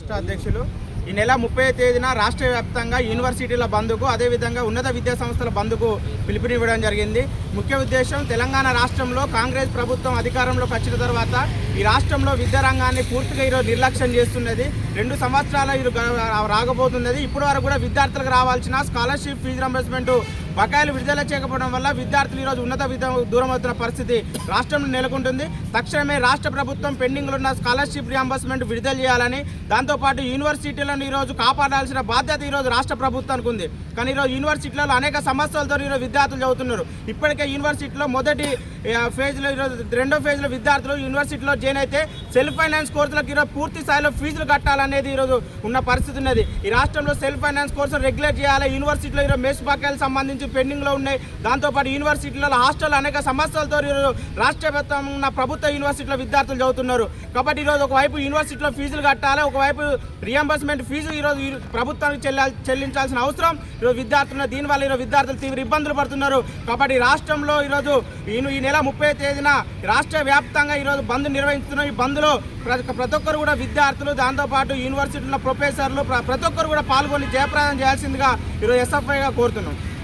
రాష్ట్ర అధ్యక్షులు. ఈ నెల ముప్పై తేదీన రాష్ట్ర వ్యాప్తంగా యూనివర్సిటీల బంద్కు అదేవిధంగా ఉన్నత విద్యా సంస్థల బంద్కు పిలుపునివ్వడం జరిగింది. ముఖ్య ఉద్దేశం తెలంగాణ రాష్ట్రంలో కాంగ్రెస్ ప్రభుత్వం అధికారంలోకి వచ్చిన తర్వాత ఈ రాష్ట్రంలో విద్యా రంగాన్ని పూర్తిగా ఈరోజు నిర్లక్ష్యం చేస్తున్నది. రెండు సంవత్సరాల ఇది రాకపోతున్నది ఇప్పటి వరకు కూడా విద్యార్థులకు రావాల్సిన స్కాలర్షిప్ ఫీజు రంబర్స్మెంట్ బకాయిలు విడుదల చేయకపోవడం వల్ల విద్యార్థులు ఈరోజు ఉన్నత విద్య దూరం అవుతున్న పరిస్థితి రాష్ట్రంలో నెలకొంటుంది. తక్షణమే రాష్ట్ర ప్రభుత్వం పెండింగ్లో ఉన్న స్కాలర్షిప్ రియంబర్స్మెంట్ విడుదల చేయాలని దాంతోపాటు యూనివర్సిటీలను ఈరోజు కాపాడాల్సిన బాధ్యత ఈరోజు రాష్ట్ర ప్రభుత్వానికి ఉంది. కానీ ఈరోజు యూనివర్సిటీలలో అనేక సమస్యలతో ఈరోజు విద్యార్థులు చదువుతున్నారు. ఇప్పటికే యూనివర్సిటీలో మొదటి ఫేజ్లో ఈరోజు రెండో ఫేజ్లో విద్యార్థులు యూనివర్సిటీలో జాయిన్ అయితే సెల్ఫ్ ఫైనాన్స్ కోర్సులకు ఈరోజు పూర్తి స్థాయిలో ఫీజులు కట్టాలనేది ఈరోజు ఉన్న పరిస్థితి ఉన్నది. ఈ రాష్ట్రంలో సెల్ఫ్ ఫైనాన్స్ కోర్సులు రెగ్యులేట్ చేయాలి యూనివర్సిటీలో ఈరోజు మెస్ బకాయిలు సంబంధించి పెండింగ్లో ఉన్నాయి. దాంతోపాటు యూనివర్సిటీలలో హాస్టల్ అనేక సమస్యలతో రాష్ట్ర ఉన్న ప్రభుత్వ యూనివర్సిటీలో విద్యార్థులు చదువుతున్నారు. కాబట్టి ఈరోజు ఒకవైపు యూనివర్సిటీలో ఫీజులు కట్టాలి ఒకవైపు రియంబర్స్మెంట్ ఫీజు ఈరోజు ప్రభుత్వానికి చెల్లించాల్సిన అవసరం. ఈరోజు విద్యార్థులు దీనివల్ల ఈరోజు విద్యార్థులు తీవ్ర ఇబ్బందులు పడుతున్నారు. కాబట్టి రాష్ట్రంలో ఈరోజు ఈ నెల ముప్పై తేదీన రాష్ట్ర వ్యాప్తంగా ఈరోజు బంద్ నిర్వహిస్తున్న ఈ బంద్లో ప్రతి ఒక్కరు కూడా విద్యార్థులు దాంతోపాటు యూనివర్సిటీలో ప్రొఫెసర్లు ప్ర- ప్రతి ఒక్కరు కూడా పాల్గొని జయప్రదం చేయాల్సిందిగా ఈరోజు ఎస్ఎఫ్ఐగా కోరుతున్నాం.